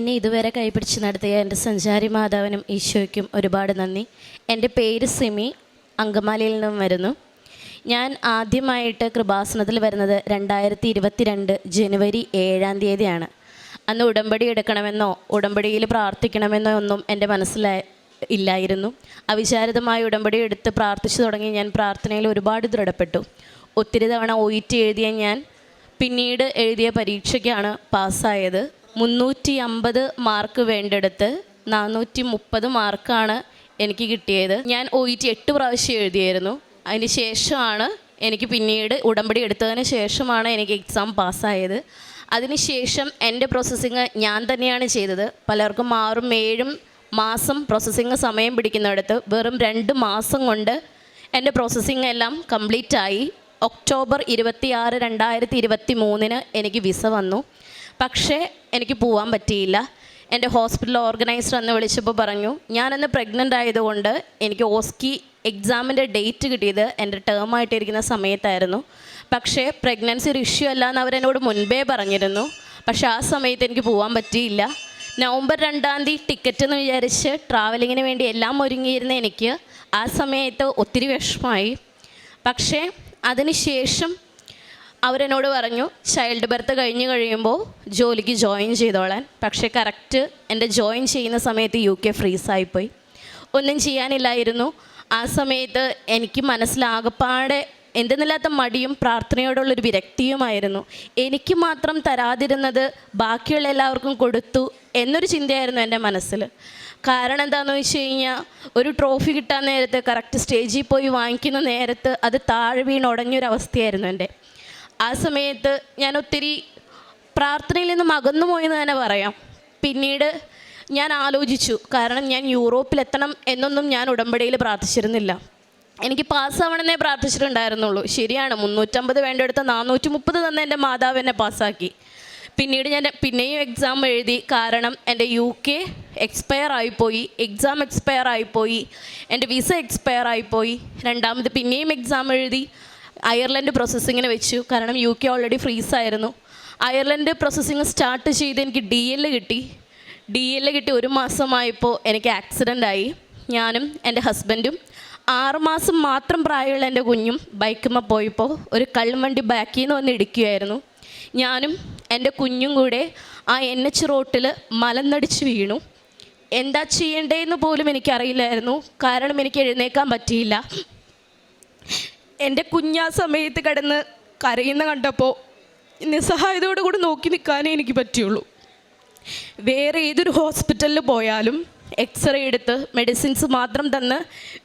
എന്നെ ഇതുവരെ കൈപിടിച്ച് നടത്തിയ എന്റെ സഞ്ചാരി മാതാവിനും ഈശോയ്ക്കും ഒരുപാട് നന്ദി. എന്റെ പേര് സിമി അങ്കമാലിയിൽ നിന്നും വരുന്നു. ഞാൻ ആദ്യമായിട്ട് കൃപാസനത്തിൽ വരുന്നത് രണ്ടായിരത്തി ഇരുപത്തിരണ്ട് ജനുവരി ഏഴാം തീയതിയാണ്. അന്ന് ഉടമ്പടി എടുക്കണമെന്നോ ഉടമ്പടിയിൽ പ്രാർത്ഥിക്കണമെന്നോ ഒന്നും എന്റെ മനസ്സിലായി ഇല്ലായിരുന്നു. അവിചാരിതമായ ഉടമ്പടി എടുത്ത് പ്രാർത്ഥിച്ചു തുടങ്ങി ഞാൻ പ്രാർത്ഥനയിൽ ഒരുപാട് ദൃഢപ്പെട്ടു. ഒത്തിരി തവണ ഒയിറ്റ് എഴുതിയ ഞാൻ പിന്നീട് എഴുതിയ പരീക്ഷയ്ക്കാണ് പാസ്സായത്. മുന്നൂറ്റി അമ്പത് മാർക്ക് വേണ്ടെടുത്ത് നാനൂറ്റി മുപ്പത് മാർക്കാണ് എനിക്ക് കിട്ടിയത്. ഞാൻ ഒ ഇ ടി എട്ട് പ്രാവശ്യം എഴുതിയായിരുന്നു. അതിന് ശേഷമാണ് എനിക്ക് പിന്നീട് ഉടമ്പടി എടുത്തതിന് ശേഷമാണ് എനിക്ക് എക്സാം പാസ്സായത്. അതിനുശേഷം എന്റെ പ്രോസസ്സിങ് ഞാൻ തന്നെയാണ് ചെയ്തത്. പലർക്കും ആറും ഏഴും മാസം പ്രോസസ്സിങ് സമയം പിടിക്കുന്നിടത്ത് വെറും രണ്ട് മാസം കൊണ്ട് എന്റെ പ്രോസസ്സിങ് എല്ലാം കംപ്ലീറ്റ് ആയി. ഒക്ടോബർ ഇരുപത്തിയാറ് രണ്ടായിരത്തി ഇരുപത്തി മൂന്നിന് എനിക്ക് വിസ വന്നു. പക്ഷേ എനിക്ക് പോവാൻ പറ്റിയില്ല. എന്റെ ഹോസ്പിറ്റൽ ഓർഗനൈസർ അന്ന് വിളിച്ചപ്പോൾ പറഞ്ഞു ഞാനന്ന് പ്രഗ്നന്റ് ആയതുകൊണ്ട് എനിക്ക് ഓസ്കി എക്സാമിന്റെ ഡേറ്റ് കിട്ടിയത് എന്റെ ടേം ആയിട്ടിരിക്കുന്ന സമയത്തായിരുന്നു. പക്ഷേ പ്രഗ്നൻസി ഒരു ഇഷ്യൂ അല്ല എന്ന് അവരെന്നോട് മുൻപേ പറഞ്ഞിരുന്നു. പക്ഷേ ആ സമയത്ത് എനിക്ക് പോകാൻ പറ്റിയില്ല. നവംബർ രണ്ടാം തീയതി ടിക്കറ്റ് എന്ന് വിചാരിച്ച് ട്രാവലിങ്ങിന് വേണ്ടി എല്ലാം ഒരുങ്ങിയിരുന്ന എനിക്ക് ആ സമയത്ത് ഒത്തിരി വിഷമമായി. പക്ഷേ അതിനുശേഷം അവരെന്നോട് പറഞ്ഞു ചൈൽഡ് ബർത്ത് കഴിഞ്ഞ് കഴിയുമ്പോൾ ജോലിക്ക് ജോയിൻ ചെയ്തോളാൻ. പക്ഷേ കറക്റ്റ് എന്റെ ജോയിൻ ചെയ്യുന്ന സമയത്ത് യു കെ ഫ്രീസായിപ്പോയി ഒന്നും ചെയ്യാനില്ലായിരുന്നു. ആ സമയത്ത് എനിക്ക് മനസ്സിലാകപ്പാടെ എന്തെന്നില്ലാത്ത മടിയും പ്രാർത്ഥനയോടുള്ളൊരു വിരക്തിയുമായിരുന്നു. എനിക്ക് മാത്രം തരാതിരുന്നത് ബാക്കിയുള്ള എല്ലാവർക്കും കൊടുത്തു എന്നൊരു ചിന്തയായിരുന്നു എന്റെ മനസ്സിൽ കാരണം എന്താണെന്ന് വെച്ച് കഴിഞ്ഞാൽ ഒരു ട്രോഫി കിട്ടാൻ നേരത്ത് കറക്റ്റ് സ്റ്റേജിൽ പോയി വാങ്ങിക്കുന്ന നേരത്ത് അത് താഴെ വീണ് ഉടഞ്ഞൊരവസ്ഥയായിരുന്നു എന്റെ ആ സമയത്ത് ഞാൻ ഒത്തിരി പ്രാർത്ഥനയിൽ നിന്നും അകന്നു പോയെന്ന് തന്നെ പറയാം. പിന്നീട് ഞാൻ ആലോചിച്ചു കാരണം ഞാൻ യൂറോപ്പിലെത്തണം എന്നൊന്നും ഞാൻ ഉടമ്പടിയിൽ പ്രാർത്ഥിച്ചിരുന്നില്ല. എനിക്ക് പാസ്സാവണമെന്നേ പ്രാർത്ഥിച്ചിട്ടുണ്ടായിരുന്നുള്ളൂ. ശരിയാണ് മുന്നൂറ്റമ്പത് വേണ്ടെടുത്ത നാനൂറ്റി മുപ്പത് തന്നെ എന്റെ മാതാവ് എന്നെ പാസ്സാക്കി പിന്നീട് ഞാൻ പിന്നെയും എക്സാം എഴുതി കാരണം എന്റെ യു കെ എക്സ്പയർ ആയിപ്പോയി എക്സാം എക്സ്പയർ ആയിപ്പോയി എന്റെ വിസ എക്സ്പയർ ആയിപ്പോയി. രണ്ടാമത് പിന്നെയും എക്സാം എഴുതി അയർലൻഡ് പ്രോസസ്സിങ്ങിന് വെച്ചു. കാരണം യു കെ ഓൾറെഡി ഫ്രീസായിരുന്നു അയർലൻഡ് പ്രോസസ്സിങ് സ്റ്റാർട്ട് ചെയ്ത് എനിക്ക് ഡി എൽ കിട്ടി. ഡി എൽ കിട്ടി ഒരു മാസമായപ്പോൾ എനിക്ക് ആക്സിഡന്റ് ആയി. ഞാനും എന്റെ ഹസ്ബൻഡും ആറുമാസം മാത്രം പ്രായമുള്ള എന്റെ കുഞ്ഞും ബൈക്കുമ്മ പോയപ്പോൾ ഒരു കള്ളുവണ്ടി ബാക്കിൽ നിന്ന് വന്ന് ഇടിക്കുകയായിരുന്നു ഞാനും എന്റെ കുഞ്ഞും കൂടെ ആ എൻ എച്ച് റോട്ടിൽ മലന്നടിച്ച് വീണു. എന്താ ചെയ്യേണ്ടതെന്ന് പോലും എനിക്കറിയില്ലായിരുന്നു. കാരണം എനിക്ക് എഴുന്നേക്കാൻ പറ്റിയില്ല. എന്റെ കുഞ്ഞാ സമയത്ത് കിടന്ന് കരയുന്ന കണ്ടപ്പോൾ നിസ്സഹായതയോടെ കൂടി നോക്കി നിൽക്കാനേ എനിക്ക് പറ്റുള്ളൂ വേറെ ഏതൊരു ഹോസ്പിറ്റലിൽ പോയാലും എക്സ്റേ എടുത്ത് മെഡിസിൻസ് മാത്രം തന്ന്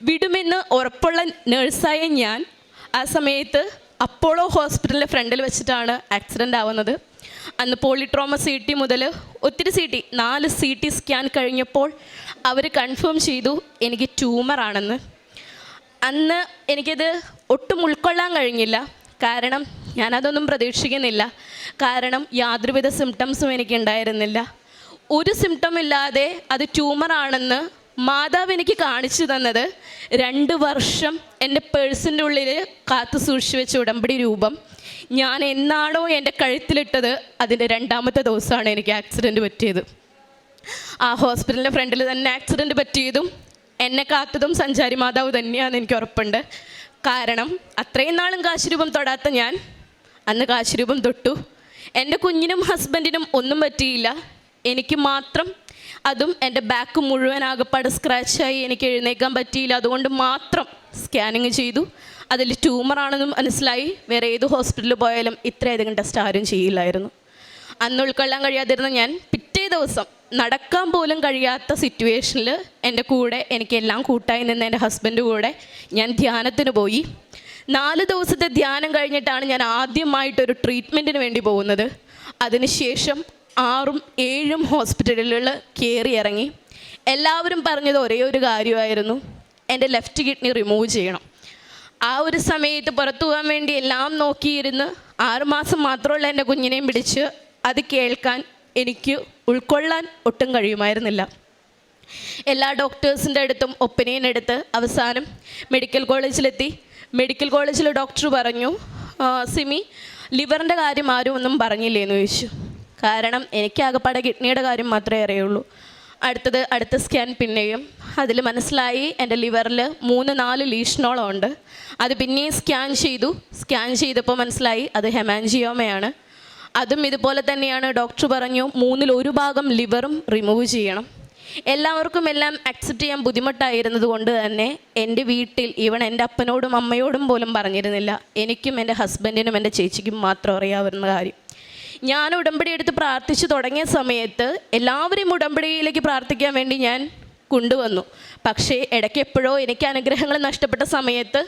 വിടുമെന്ന് ഉറപ്പുള്ള നേഴ്സായ ഞാൻ ആ സമയത്ത് അപ്പോളോ ഹോസ്പിറ്റലിന്റെ ഫ്രണ്ടിൽ വെച്ചിട്ടാണ് ആക്സിഡന്റ് ആവുന്നത്. അന്ന് പോളിട്രോമ സി ടി മുതൽ ഒത്തിരി സി ടി നാല് സി ടി സ്കാൻ കഴിഞ്ഞപ്പോൾ അവർ കൺഫേം ചെയ്തു എനിക്ക് ട്യൂമറാണെന്ന്. അന്ന് എനിക്കത് ഒട്ടും ഉൾക്കൊള്ളാൻ കഴിഞ്ഞില്ല. കാരണം ഞാനതൊന്നും പ്രതീക്ഷിക്കുന്നില്ല. കാരണം യാതൊരുവിധ സിംറ്റംസും എനിക്കുണ്ടായിരുന്നില്ല. ഒരു സിംറ്റം ഇല്ലാതെ അത് ട്യൂമറാണെന്ന് മാതാവ് എനിക്ക് കാണിച്ചു തന്നത് രണ്ട് വർഷം എന്റെ പേഴ്സിന്റെ ഉള്ളിൽ കാത്തു സൂക്ഷിച്ചു വെച്ച ഉടമ്പടി രൂപം. ഞാൻ എന്നാണോ എന്റെ കഴുത്തിലിട്ടത് അതിന്റെ രണ്ടാമത്തെ ദിവസമാണ് എനിക്ക് ആക്സിഡന്റ് പറ്റിയത്. ആ ഹോസ്പിറ്റലിന്റെ ഫ്രണ്ടിൽ തന്നെ ആക്സിഡന്റ് പറ്റിയതും എന്നെ കാത്തതും സഞ്ചാരി മാതാവ് തന്നെയാണെന്ന് എനിക്ക് ഉറപ്പുണ്ട്. കാരണം അത്രയും നാളും കാശുരൂപം തൊടാത്ത ഞാൻ അന്ന് കാശുരൂപം തൊട്ടു. എന്റെ കുഞ്ഞിനും ഹസ്ബൻഡിനും ഒന്നും പറ്റിയില്ല. എനിക്ക് മാത്രം അതും എന്റെ ബാക്ക് മുഴുവൻ ആകപ്പാട് സ്ക്രാച്ചായി എനിക്ക് എഴുന്നേക്കാൻ പറ്റിയില്ല. അതുകൊണ്ട് മാത്രം സ്കാനിങ് ചെയ്തു. അതിൽ ട്യൂമറാണെന്നും മനസ്സിലായി. വേറെ ഏത് ഹോസ്പിറ്റലിൽ പോയാലും ഇത്രയധികം ടെസ്റ്റ് ആരും ചെയ്യില്ലായിരുന്നു. അന്ന് ഉൾക്കൊള്ളാൻ കഴിയാതിരുന്ന ഞാൻ ദിവസം നടക്കാൻ പോലും കഴിയാത്ത സിറ്റുവേഷനിൽ എന്റെ കൂടെ എനിക്കെല്ലാം കൂട്ടായി നിന്ന് എന്റെ ഹസ്ബൻഡ് കൂടെ ഞാൻ ധ്യാനത്തിന് പോയി. നാല് ദിവസത്തെ ധ്യാനം കഴിഞ്ഞിട്ടാണ് ഞാൻ ആദ്യമായിട്ടൊരു ട്രീറ്റ്മെന്റിന് വേണ്ടി പോകുന്നത്. അതിനുശേഷം ആറും ഏഴും ഹോസ്പിറ്റലുകളിൽ കയറി ഇറങ്ങി. എല്ലാവരും പറഞ്ഞത് ഒരേ ഒരു കാര്യമായിരുന്നു. എന്റെ ലെഫ്റ്റ് കിഡ്നി റിമൂവ് ചെയ്യണം. ആ ഒരു സമയത്ത് പുറത്തു പോകാൻ വേണ്ടി എല്ലാം നോക്കിയിരുന്ന് ആറുമാസം മാത്രമുള്ള എന്റെ കുഞ്ഞിനെയും പിടിച്ച് അത് കേൾക്കാൻ എനിക്ക് ഉൾക്കൊള്ളാൻ ഒട്ടും കഴിയുമായിരുന്നില്ല. എല്ലാ ഡോക്ടേഴ്സിന്റെ അടുത്തും ഒപ്പീനിയൻ എടുത്ത് അവസാനം മെഡിക്കൽ കോളേജിലെത്തി. മെഡിക്കൽ കോളേജിൽ ഡോക്ടർ പറഞ്ഞു സിമി ലിവറിന്റെ കാര്യം ആരും ഒന്നും പറഞ്ഞില്ലേന്ന് ചോദിച്ചു. കാരണം എനിക്ക് ആകപ്പാടെ കിഡ്നിയുടെ കാര്യം മാത്രമേ അറിയുള്ളൂ. അടുത്തത് അടുത്ത സ്കാൻ പിന്നെയും. അതിൽ മനസ്സിലായി എന്റെ ലിവറിൽ മൂന്ന് നാല് ലീഷ്ണോളം ഉണ്ട് അത് പിന്നെയും സ്കാൻ ചെയ്തു. സ്കാൻ ചെയ്തപ്പോൾ മനസ്സിലായി അത് ഹെമാൻജിയോമയാണ്. അതും ഇതുപോലെ തന്നെയാണ് ഡോക്ടർ പറഞ്ഞു. മൂന്നിൽ ഒരു ഭാഗം ലിവറും റിമൂവ് ചെയ്യണം. എല്ലാവർക്കും എല്ലാം അക്സെപ്റ്റ് ചെയ്യാൻ ബുദ്ധിമുട്ടായിരുന്നത് കൊണ്ട് തന്നെ എന്റെ വീട്ടിൽ ഇവൻ എന്റെ അപ്പനോടും അമ്മയോടും പോലും പറഞ്ഞിരുന്നില്ല. എനിക്കും എന്റെ ഹസ്ബൻഡിനും എന്റെ ചേച്ചിക്കും മാത്രം അറിയാവുന്ന കാര്യം. ഞാൻ ഉടമ്പടി എടുത്ത് പ്രാർത്ഥിച്ചു തുടങ്ങിയ സമയത്ത് എല്ലാവരും ഉടമ്പടിയിലേക്ക് പ്രാർത്ഥിക്കാൻ വേണ്ടി ഞാൻ കൊണ്ടുവന്നു. പക്ഷേ ഇടയ്ക്ക് എപ്പോഴോ എനിക്ക് അനുഗ്രഹങ്ങൾ നഷ്ടപ്പെട്ട സമയത്ത്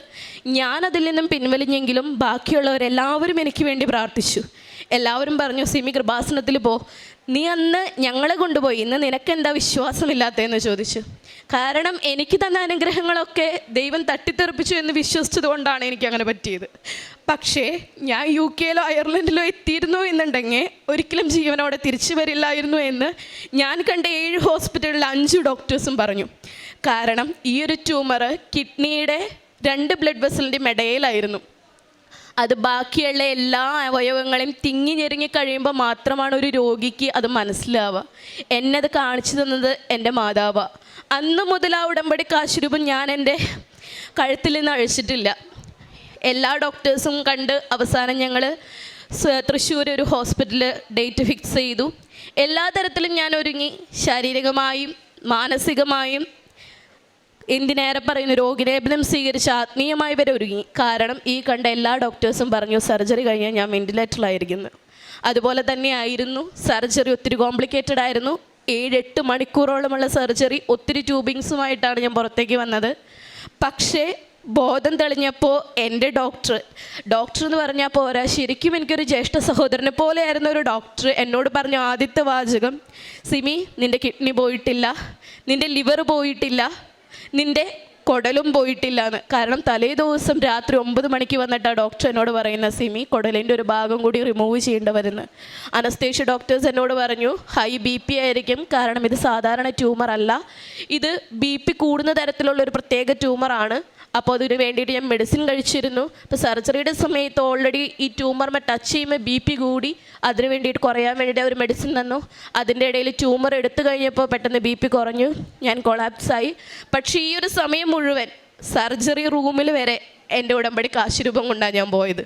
ഞാൻ അതിൽ നിന്നും പിൻവലിഞ്ഞെങ്കിലും ബാക്കിയുള്ളവരെല്ലാവരും എനിക്ക് വേണ്ടി പ്രാർത്ഥിച്ചു. എല്ലാവരും പറഞ്ഞു സിമി കൃപാസനത്തിൽ പോ. നീ അന്ന് ഞങ്ങളെ കൊണ്ടുപോയി. ഇന്ന് നിനക്കെന്താ വിശ്വാസമില്ലാത്തതെന്ന് ചോദിച്ചു. കാരണം എനിക്ക് തന്ന അനുഗ്രഹങ്ങളൊക്കെ ദൈവം തട്ടിത്തെറിപ്പിച്ചു എന്ന് വിശ്വസിച്ചത് കൊണ്ടാണ് എനിക്ക് അങ്ങനെ പറ്റിയത്. പക്ഷേ ഞാൻ യു കെയിലോ അയർലൻഡിലോ എത്തിയിരുന്നു എന്നുണ്ടെങ്കിൽ ഒരിക്കലും ജീവനോടെ തിരിച്ചു വരില്ലായിരുന്നു എന്ന് ഞാൻ കണ്ട ഏഴ് ഹോസ്പിറ്റലിലെ അഞ്ച് ഡോക്ടേഴ്സും പറഞ്ഞു. കാരണം ഈ ഒരു ട്യൂമർ കിഡ്നിയുടെ രണ്ട് ബ്ലഡ് വെസലിന്റെ ഇടയിലായിരുന്നു അത് ബാക്കിയുള്ള എല്ലാ അവയവങ്ങളെയും തിങ്ങി ഞെരുങ്ങി കഴിയുമ്പോൾ മാത്രമാണ് ഒരു രോഗിക്ക് അത് മനസ്സിലാവുക. എന്നെ അത് കാണിച്ചു തന്നത് എന്റെ മാതാവ. അന്ന് മുതൽ ആ ഉടമ്പടി കാശുരൂപം ഞാൻ എന്റെ കഴുത്തിൽ നിന്ന് അഴിച്ചിട്ടില്ല. എല്ലാ ഡോക്ടേഴ്സും കണ്ട് അവസാനം ഞങ്ങൾ തൃശ്ശൂർ ഒരു ഹോസ്പിറ്റലിൽ ഡേറ്റ് ഫിക്സ് ചെയ്തു. എല്ലാ തരത്തിലും ഞാൻ ഒരുങ്ങി. ശാരീരികമായും മാനസികമായും എന്തിനേറെ പറയുന്നു രോഗിലേപനം സ്വീകരിച്ച് ആത്മീയമായി വരെ ഒരുങ്ങി. കാരണം ഈ കണ്ട എല്ലാ ഡോക്ടേഴ്സും പറഞ്ഞു സർജറി കഴിഞ്ഞാൽ ഞാൻ വെന്റിലേറ്ററിലായിരിക്കുന്നു അതുപോലെ തന്നെ ആയിരുന്നു സർജറി ഒത്തിരി കോംപ്ലിക്കേറ്റഡ് ആയിരുന്നു. ഏഴെട്ട് മണിക്കൂറോളമുള്ള സർജറി ഒത്തിരി ട്യൂബിങ്സുമായിട്ടാണ് ഞാൻ പുറത്തേക്ക് വന്നത്. പക്ഷേ ബോധം തെളിഞ്ഞപ്പോൾ എന്റെ ഡോക്ടർ ഡോക്ടർ എന്ന് പറഞ്ഞാൽ പോരാ ശരിക്കും എനിക്കൊരു ജ്യേഷ്ഠ സഹോദരനെ പോലെയായിരുന്ന ഒരു ഡോക്ടർ. എന്നോട് പറഞ്ഞ ആദ്യത്തെ വാചകം സിമി നിന്റെ കിഡ്നി പോയിട്ടില്ല നിന്റെ ലിവർ പോയിട്ടില്ല നിന്റെ കുടലും പോയിട്ടില്ല എന്ന് കാരണം തലേ ദിവസം രാത്രി ഒമ്പത് മണിക്ക് വന്നിട്ടാണ് ഡോക്ടർ എന്നോട് പറയുന്ന സിമി കുടലിന്റെ ഒരു ഭാഗം കൂടി റിമൂവ് ചെയ്യേണ്ട വരുന്നു അനസ്തേഷ്യ ഡോക്ടേഴ്സ് എന്നോട് പറഞ്ഞു ഹൈ ബി പി ആയിരിക്കും. കാരണം ഇത് സാധാരണ ട്യൂമർ അല്ല. ഇത് ബി പി കൂടുന്ന തരത്തിലുള്ള ഒരു പ്രത്യേക ട്യൂമറാണ് അപ്പോൾ അതിന് വേണ്ടിയിട്ട് ഞാൻ മെഡിസിൻ കഴിച്ചിരുന്നു. അപ്പോൾ സർജറിയുടെ സമയത്ത് ഓൾറെഡി ഈ ട്യൂമറിനെ ടച്ച് ചെയ്യുമ്പോൾ ബി പി കൂടി. അതിന് വേണ്ടിയിട്ട് കുറയാൻ വേണ്ടിയിട്ട് അവർ മെഡിസിൻ തന്നു. അതിന്റെ ഇടയിൽ ട്യൂമർ എടുത്തു കഴിഞ്ഞപ്പോൾ പെട്ടെന്ന് ബി പി കുറഞ്ഞു. ഞാൻ കൊളാപ്സായി പക്ഷേ ഈ ഒരു സമയം മുഴുവൻ സർജറി റൂമിൽ വരെ എന്റെ ഉടമ്പടി കാശുരൂപം കൊണ്ടാണ് ഞാൻ പോയത്.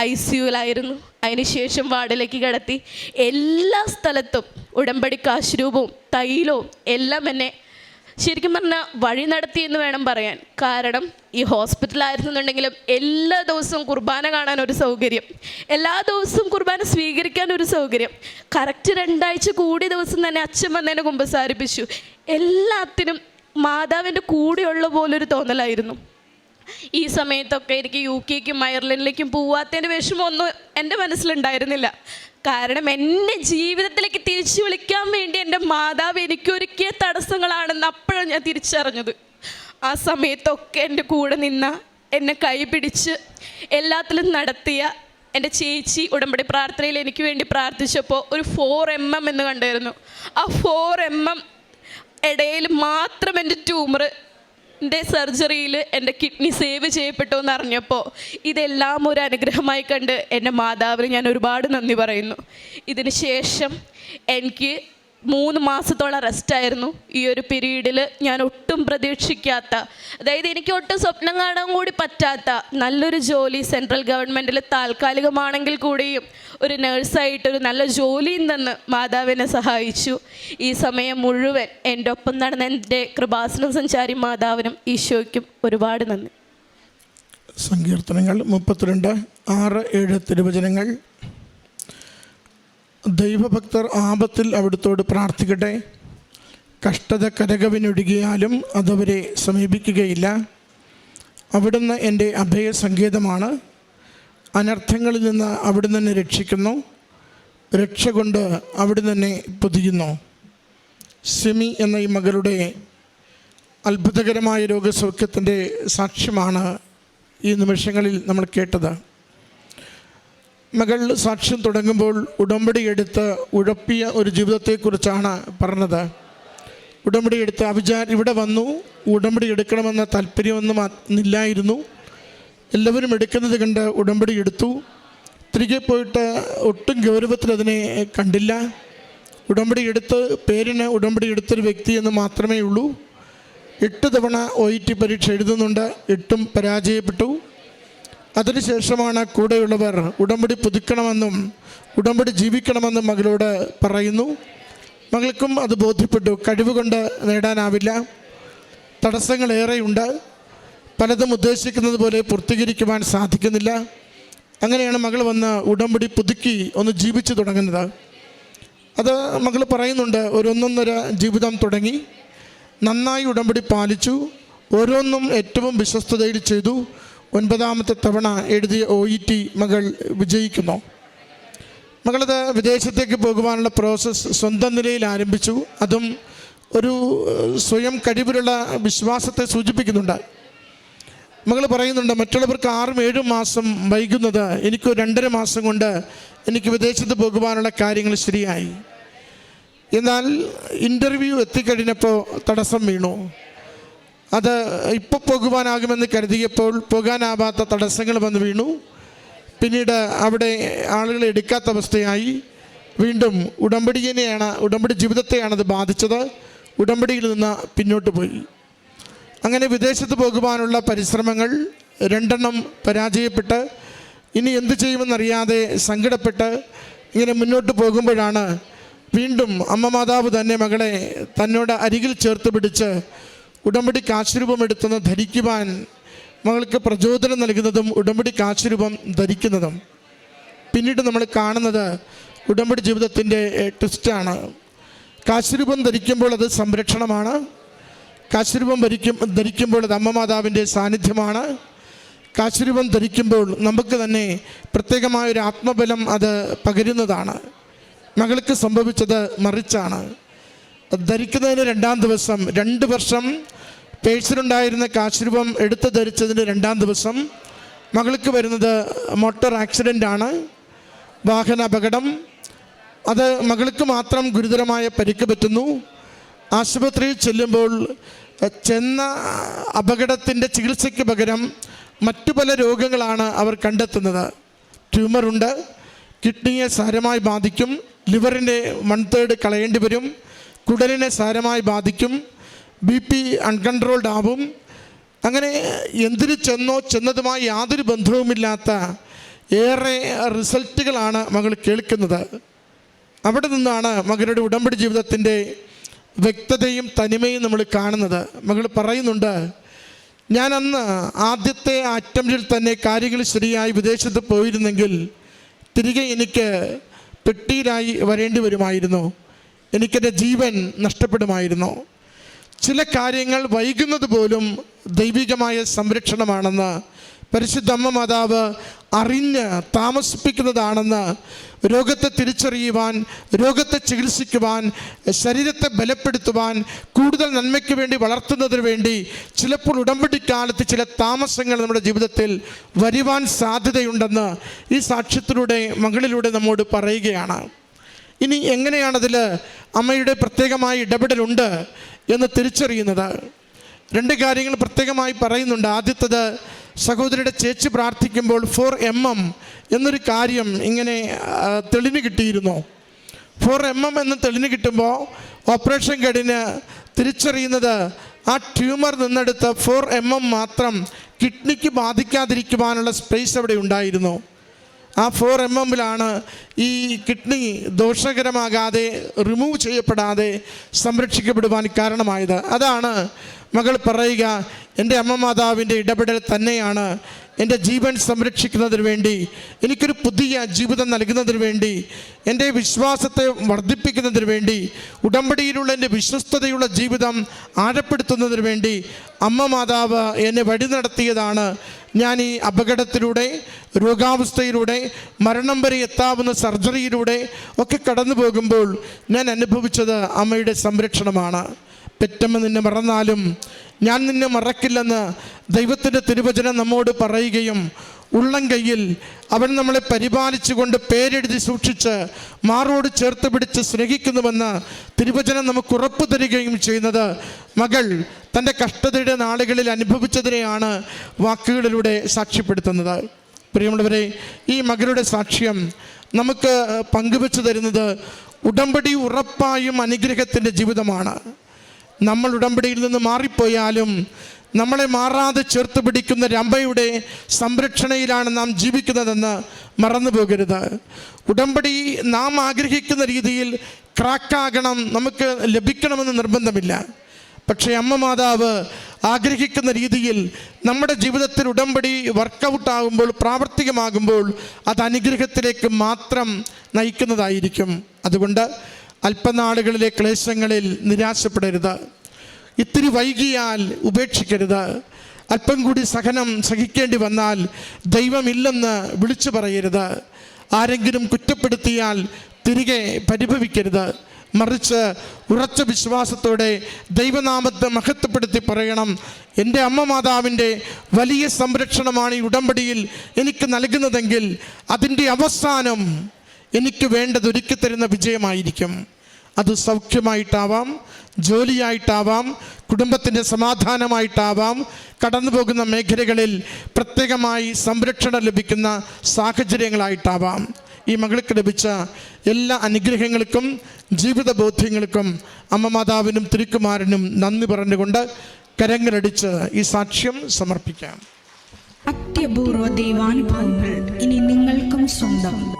ഐ സി യുവിലായിരുന്നു. അതിനുശേഷം വാർഡിലേക്ക് കിടത്തി. എല്ലാ സ്ഥലത്തും ഉടമ്പടി കാശുരൂപവും തൈലവും എല്ലാം എന്നെ ശരിക്കും പറഞ്ഞാൽ വഴി നടത്തി എന്ന് വേണം പറയാൻ. കാരണം ഈ ഹോസ്പിറ്റലായിരുന്നുണ്ടെങ്കിലും എല്ലാ ദിവസവും കുർബാന കാണാൻ ഒരു സൗകര്യം. എല്ലാ ദിവസവും കുർബാന സ്വീകരിക്കാൻ ഒരു സൗകര്യം. കറക്റ്റ് രണ്ടാഴ്ച കൂടിയ ദിവസം തന്നെ അച്ഛൻ വന്നതിനെ കുമ്പസാരിപ്പിച്ചു എല്ലാത്തിനും മാതാവിന്റെ കൂടെയുള്ള പോലൊരു തോന്നലായിരുന്നു. ഈ സമയത്തൊക്കെ എനിക്ക് യു കെക്കും അയർലൻഡിലേക്കും പോവാത്തതിന്റെ വിഷമമൊന്നും എന്റെ മനസ്സിലുണ്ടായിരുന്നില്ല. കാരണം എന്റെ ജീവിതത്തിലേക്ക് തിരിച്ചു വിളിക്കാൻ വേണ്ടി എന്റെ മാതാവ് എനിക്കൊരുക്കിയ തടസ്സങ്ങളാണെന്ന് അപ്പോഴാണ് ഞാൻ തിരിച്ചറിഞ്ഞത്. ആ സമയത്തൊക്കെ എന്റെ കൂടെ നിന്ന എന്നെ കൈപിടിച്ച് എല്ലാത്തിലും നടത്തിയ എന്റെ ചേച്ചി ഉടമ്പടി പ്രാർത്ഥനയിൽ എനിക്ക് വേണ്ടി പ്രാർത്ഥിച്ചപ്പോൾ ഒരു ഫോർ എം എം എന്ന് കണ്ടായിരുന്നു. ആ ഫോർ എം എം ഇടയിൽ മാത്രം എന്റെ ട്യൂമർ എന്റെ സർജറിയിൽ എന്റെ കിഡ്നി സേവ് ചെയ്യപ്പെട്ടു എന്ന് അറിഞ്ഞപ്പോൾ ഇതെല്ലാം ഒരു അനുഗ്രഹമായി കണ്ട് എന്റെ മാതാവിന് ഞാൻ ഒരുപാട് നന്ദി പറയുന്നു. ഇതിന് ശേഷം എനിക്ക് മൂന്ന് മാസത്തോളം റെസ്റ്റായിരുന്നു ഈ ഒരു പീരീഡിൽ. ഞാൻ ഒട്ടും പ്രതീക്ഷിക്കാത്ത അതായത് എനിക്ക് ഒട്ടും സ്വപ്നം കാണാൻ കൂടി പറ്റാത്ത നല്ലൊരു ജോലി സെൻട്രൽ ഗവൺമെന്റിൽ താൽക്കാലികമാണെങ്കിൽ കൂടിയും ഒരു നേഴ്സായിട്ട് ഒരു നല്ല ജോലിയും തന്ന് മാതാവിനെ സഹായിച്ചു. ഈ സമയം മുഴുവൻ എന്റെ ഒപ്പം നടന്ന എന്റെ കൃപാസന സഞ്ചാരി മാതാവിനും ഈശോയ്ക്കും ഒരുപാട് നന്ദി. സങ്കീർത്തനങ്ങൾ മുപ്പത്തിരണ്ട് ആറ് ഏഴ് തിരുവചനങ്ങൾ. ദൈവഭക്തർ ആപത്തിൽ അവിടുത്തോട് പ്രാർത്ഥിക്കട്ടെ. കഷ്ടത കരകവിനൊഴുകിയാലും അതവരെ സമീപിക്കുകയില്ല. അവിടുന്ന് എന്റെ അഭയസങ്കേതമാണ്. അനർത്ഥങ്ങളിൽ നിന്ന് അവിടുന്ന് എന്നെ രക്ഷിക്കുന്നു. രക്ഷ കൊണ്ട് അവിടുന്ന് എന്നെ പൊതിയുന്നു. സിമി എന്ന ഈ മകളുടെ അത്ഭുതകരമായ രോഗസൗഖ്യത്തിന്റെ സാക്ഷ്യമാണ് ഈ നിമിഷങ്ങളിൽ നമ്മൾ കേട്ടത്. മകൾ സാക്ഷ്യം തുടങ്ങുമ്പോൾ ഉടമ്പടി എടുത്ത് ഉഴപ്പിയ ഒരു ജീവിതത്തെക്കുറിച്ചാണ് പറഞ്ഞത്. ഉടമ്പടി എടുത്ത് അവിചാർ ഇവിടെ വന്നു. ഉടമ്പടി എടുക്കണമെന്ന താല്പര്യമൊന്നും ഇല്ലായിരുന്നു. എല്ലാവരും എടുക്കുന്നത് കണ്ട് ഉടമ്പടി എടുത്തു. തിരികെ പോയിട്ട് ഒട്ടും ഗൗരവത്തിൽ അതിനെ കണ്ടില്ല. ഉടമ്പടി എടുത്ത് പേരിന് ഉടമ്പടി എടുത്തൊരു വ്യക്തി എന്ന് മാത്രമേ ഉള്ളൂ. എട്ട് തവണ ഒ പരീക്ഷ എഴുതുന്നുണ്ട്. എട്ടും പരാജയപ്പെട്ടു. അതിനുശേഷമാണ് കൂടെയുള്ളവർ ഉടമ്പടി പുതുക്കണമെന്നും ഉടമ്പടി ജീവിക്കണമെന്നും മകളോട് പറയുന്നു. മകൾക്കും അത് ബോധ്യപ്പെട്ടു. കഴിവുകൊണ്ട് നേടാനാവില്ല. തടസ്സങ്ങളേറെയുണ്ട്. പലതും ഉദ്ദേശിക്കുന്നത് പോലെ പൂർത്തീകരിക്കുവാൻ സാധിക്കുന്നില്ല. അങ്ങനെയാണ് മകൾ വന്ന് ഉടമ്പടി പുതുക്കി ഒന്ന് ജീവിച്ചു തുടങ്ങുന്നത്. അത് മകൾ പറയുന്നുണ്ട് ഓരോന്നൊന്നര ജീവിതം തുടങ്ങി. നന്നായി ഉടമ്പടി പാലിച്ചു. ഓരോന്നും ഏറ്റവും വിശ്വസ്തതയിൽ ചെയ്തു. ഒൻപതാമത്തെ തവണ എഴുതിയ ഒ ഇ ടി മകൾ വിജയിക്കുന്നു. മകളത് വിദേശത്തേക്ക് പോകുവാനുള്ള പ്രോസസ്സ് സ്വന്തം നിലയിൽ ആരംഭിച്ചു. അതും ഒരു സ്വയം കഴിവിലുള്ള വിശ്വാസത്തെ സൂചിപ്പിക്കുന്നുണ്ട്. മകൾ പറയുന്നുണ്ട് മറ്റുള്ളവർക്ക് ആറും ഏഴും മാസം വൈകുന്നത് എനിക്ക് രണ്ടര മാസം കൊണ്ട് എനിക്ക് വിദേശത്ത് പോകുവാനുള്ള കാര്യങ്ങൾ ശരിയായി. എന്നാൽ ഇന്റർവ്യൂ എത്തിക്കഴിഞ്ഞപ്പോൾ തടസ്സം വീണു. അത് ഇപ്പോൾ പോകുവാനാകുമെന്ന് കരുതിയപ്പോൾ പോകാനാവാത്ത തടസ്സങ്ങൾ വന്ന് വീണു. പിന്നീട് അവിടെ ആളുകളെ എടുക്കാത്ത അവസ്ഥയായി. വീണ്ടും ഉടമ്പടിയെയാണ് ഉടമ്പടി ജീവിതത്തെയാണ് അത് ബാധിച്ചത്. ഉടമ്പടിയിൽ നിന്ന് പിന്നോട്ട് പോയി. അങ്ങനെ വിദേശത്ത് പോകുവാനുള്ള പരിശ്രമങ്ങൾ രണ്ടെണ്ണം പരാജയപ്പെട്ട് ഇനി എന്തു ചെയ്യുമെന്നറിയാതെ സങ്കടപ്പെട്ട് ഇങ്ങനെ മുന്നോട്ട് പോകുമ്പോഴാണ് വീണ്ടും അമ്മ മാതാവ് തന്നെ മകളെ തന്നോട് അരികിൽ ചേർത്ത് പിടിച്ച് ഉടമ്പടി കാശുരൂപം എടുത്തെന്ന് ധരിക്കുവാൻ മകൾക്ക് പ്രചോദനം നൽകുന്നതും ഉടമ്പടി കാശുരൂപം ധരിക്കുന്നതും. പിന്നീട് നമ്മൾ കാണുന്നത് ഉടമ്പടി ജീവിതത്തിന്റെ ട്വിസ്റ്റാണ്. കാശുരൂപം ധരിക്കുമ്പോൾ അത് സംരക്ഷണമാണ്. കാശുരൂപം ഭരിക്കും ധരിക്കുമ്പോൾ അത് അമ്മ മാതാവിന്റെ സാന്നിധ്യമാണ്. കാശുരൂപം ധരിക്കുമ്പോൾ നമുക്ക് തന്നെ പ്രത്യേകമായൊരു ആത്മബലം അത് പകരുന്നതാണ്. മകൾക്ക് സംഭവിച്ചത് മറിച്ചാണ്. ധരിക്കുന്നതിന് രണ്ടാം ദിവസം രണ്ട് വർഷം പേഴ്സിലുണ്ടായിരുന്ന കാശുരൂപം എടുത്ത് ധരിച്ചതിന് രണ്ടാം ദിവസം മകൾക്ക് വരുന്നത് മോട്ടർ ആക്സിഡന്റ് ആണ് വാഹന അപകടം. അത് മകൾക്ക് മാത്രം ഗുരുതരമായ പരിക്ക് പറ്റുന്നു. ആശുപത്രിയിൽ ചെല്ലുമ്പോൾ ചെന്ന അപകടത്തിന്റെ ചികിത്സയ്ക്ക് പകരം മറ്റു പല രോഗങ്ങളാണ് അവർ കണ്ടെത്തുന്നത്. ട്യൂമറുണ്ട് കിഡ്നിയെ സാരമായി ബാധിക്കും ലിവറിന്റെ വൺ തേർഡ് കളയേണ്ടി വരും. കുടലിനെ സാരമായി ബാധിക്കും. ബി പി അൺകൺട്രോൾഡ് ആവും. അങ്ങനെ എന്തിനു ചെന്നോ ചെന്നതുമായി യാതൊരു ബന്ധവുമില്ലാത്ത ഏറെ റിസൾട്ടുകളാണ് മകൾ കേൾക്കുന്നത്. അവിടെ നിന്നാണ് മകളുടെ ഉടമ്പടി ജീവിതത്തിന്റെ വ്യക്തതയും തനിമയും നമ്മൾ കാണുന്നത്. മകൾ പറയുന്നുണ്ട് ഞാൻ അന്ന് ആദ്യത്തെ അറ്റംപ്റ്റിൽ തന്നെ കാര്യങ്ങൾ ശരിയായി വിദേശത്ത് പോയിരുന്നെങ്കിൽ തിരികെ എനിക്ക് പെട്ടിയിലായി വരേണ്ടി വരുമായിരുന്നു. എനിക്കെന്റെ ജീവൻ നഷ്ടപ്പെടുമായിരുന്നു. ചില കാര്യങ്ങൾ വൈകുന്നത് പോലും ദൈവികമായ സംരക്ഷണമാണെന്ന് പരിശുദ്ധ അമ്മ മാതാവ് അറിഞ്ഞ് താമസിപ്പിക്കുന്നതാണെന്ന് രോഗത്തെ തിരിച്ചറിയുവാൻ രോഗത്തെ ചികിത്സിക്കുവാൻ ശരീരത്തെ ബലപ്പെടുത്തുവാൻ കൂടുതൽ നന്മയ്ക്ക് വേണ്ടി വളർത്തുന്നതിന് വേണ്ടി ചിലപ്പോൾ ഉടമ്പടിക്കാലത്ത് ചില താമസങ്ങൾ നമ്മുടെ ജീവിതത്തിൽ വരുവാൻ സാധ്യതയുണ്ടെന്ന് ഈ സാക്ഷ്യത്തിലൂടെ മകളിലൂടെ നമ്മോട് പറയുകയാണ്. ഇനി എങ്ങനെയാണതിൽ അമ്മയുടെ പ്രത്യേകമായ ഇടപെടലുണ്ട് എന്ന് തിരിച്ചറിയുന്നത്? രണ്ട് കാര്യങ്ങൾ പ്രത്യേകമായി പറയുന്നുണ്ട്. ആദ്യത്തത് സഹോദരിയുടെ ചേച്ചി പ്രാർത്ഥിക്കുമ്പോൾ ഫോർ എം എം എന്നൊരു കാര്യം ഇങ്ങനെ തെളിഞ്ഞു കിട്ടിയിരുന്നു. ഫോർ എം എം എന്ന് തെളിഞ്ഞു കിട്ടുമ്പോൾ ഓപ്പറേഷൻ കഴിഞ്ഞ് തിരിച്ചറിയുന്നത് ആ ട്യൂമർ നിന്നെടുത്ത് ഫോർ എം എം മാത്രം കിഡ്നിക്ക് ബാധിക്കാതിരിക്കുവാനുള്ള സ്പേസ് അവിടെ ഉണ്ടായിരുന്നു. ആ ഫോർ എം എമ്മിലാണ് ഈ കിഡ്നി ദോഷകരമാകാതെ റിമൂവ് ചെയ്യപ്പെടാതെ സംരക്ഷിക്കപ്പെടുവാൻ കാരണമായത്. അതാണ് മകൾ പറയുക എന്റെ അമ്മ മാതാവിന്റെ ഇടപെടൽ തന്നെയാണ് എന്റെ ജീവൻ സംരക്ഷിക്കുന്നതിന് വേണ്ടി എനിക്കൊരു പുതിയ ജീവിതം നൽകുന്നതിന് വേണ്ടി എന്റെ വിശ്വാസത്തെ വർദ്ധിപ്പിക്കുന്നതിന് വേണ്ടി ഉടമ്പടിയിലുള്ള എന്റെ വിശ്വസ്തതയുള്ള ജീവിതം ആഴപ്പെടുത്തുന്നതിന് വേണ്ടി അമ്മ മാതാവ് എന്നെ വഴി നടത്തിയതാണ് ഞാൻ ഈ അപകടത്തിലൂടെ രോഗാവസ്ഥയിലൂടെ മരണം വരെ എത്താവുന്ന സർജറിയിലൂടെ ഒക്കെ കടന്നു പോകുമ്പോൾ ഞാൻ അനുഭവിച്ചത് അമ്മയുടെ സംരക്ഷണമാണ്. പെറ്റമ്മ നിന്നെ മറന്നാലും ഞാൻ നിന്നെ മറക്കില്ലെന്ന് ദൈവത്തിന്റെ തിരുവചനം നമ്മോട് പറയുകയും ഉള്ളം കയ്യിൽ അവൻ നമ്മളെ പരിപാലിച്ചുകൊണ്ട് പേരെഴുതി സൂക്ഷിച്ച് മാറോട് ചേർത്ത് പിടിച്ച് സ്നേഹിക്കുന്നുവെന്ന് തിരുവചനം നമുക്ക് ഉറപ്പു തരികയും ചെയ്യുന്നത്. മകൾ തന്റെ കഷ്ടതയുടെ നാളുകളിൽ അനുഭവിച്ചതിനെയാണ് വാക്കുകളിലൂടെ സാക്ഷ്യപ്പെടുത്തുന്നത്. പ്രിയമുള്ളവരെ ഈ മകളുടെ സാക്ഷ്യം നമുക്ക് പങ്കുവെച്ചു തരുന്നത് ഉടമ്പടി ഉറപ്പായും അനുഗ്രഹത്തിന്റെ ജീവിതമാണ്. നമ്മൾ ഉടമ്പടിയിൽ നിന്ന് മാറിപ്പോയാലും നമ്മളെ മാറാതെ ചേർത്ത് പിടിക്കുന്ന രമ്പയുടെ സംരക്ഷണയിലാണ് നാം ജീവിക്കുന്നതെന്ന് മറന്നു പോകരുത്. ഉടമ്പടി നാം ആഗ്രഹിക്കുന്ന രീതിയിൽ ക്രാക്കാകണം നമുക്ക് ലഭിക്കണമെന്ന് നിർബന്ധമില്ല. പക്ഷേ അമ്മ മാതാവ് ആഗ്രഹിക്കുന്ന രീതിയിൽ നമ്മുടെ ജീവിതത്തിൽ ഉടമ്പടി വർക്കൗട്ട് ആകുമ്പോൾ പ്രാവർത്തികമാകുമ്പോൾ അത് അനുഗ്രഹത്തിലേക്ക് മാത്രം നയിക്കുന്നതായിരിക്കും. അതുകൊണ്ട് അല്പനാളുകളിലെ ക്ലേശങ്ങളിൽ നിരാശപ്പെടരുത്. ഇത്തിരി വൈകിയാൽ ഉപേക്ഷിക്കരുത്. അല്പം കൂടി സഹനം സഹിക്കേണ്ടി വന്നാൽ ദൈവമില്ലെന്ന് വിളിച്ചു പറയരുത്. ആരെങ്കിലും കുറ്റപ്പെടുത്തിയാൽ തിരികെ പരിഭവിക്കരുത്. മറിച്ച് ഉറച്ച വിശ്വാസത്തോടെ ദൈവനാമത്തെ മഹത്വപ്പെടുത്തി പറയണം. എന്റെ അമ്മ മാതാവിന്റെ വലിയ സംരക്ഷണമാണ് ഈ ഉടമ്പടിയിൽ എനിക്ക് നൽകുന്നതെങ്കിൽ അതിന്റെ അവസാനം എനിക്ക് വേണ്ടത് ഒരുക്കി തരുന്ന വിജയമായിരിക്കും. അത് സൗഖ്യമായിട്ടാവാം ജോലിയായിട്ടാവാം കുടുംബത്തിന്റെ സമാധാനമായിട്ടാവാം കടന്നു പോകുന്ന മേഖലകളിൽ പ്രത്യേകമായി സംരക്ഷണം ലഭിക്കുന്ന സാഹചര്യങ്ങളായിട്ടാവാം. ഈ മകൾക്ക് ലഭിച്ച എല്ലാ അനുഗ്രഹങ്ങൾക്കും ജീവിത ബോധ്യങ്ങൾക്കും അമ്മ മാതാവിനും തിരുക്കുമാരനും നന്ദി പറഞ്ഞുകൊണ്ട് കരങ്ങളടിച്ച് ഈ സാക്ഷ്യം സമർപ്പിക്കാം. അത്യപൂർവ ദൈവാനുഭവങ്ങൾ ഇനി നിങ്ങൾക്കും സ്വന്തം.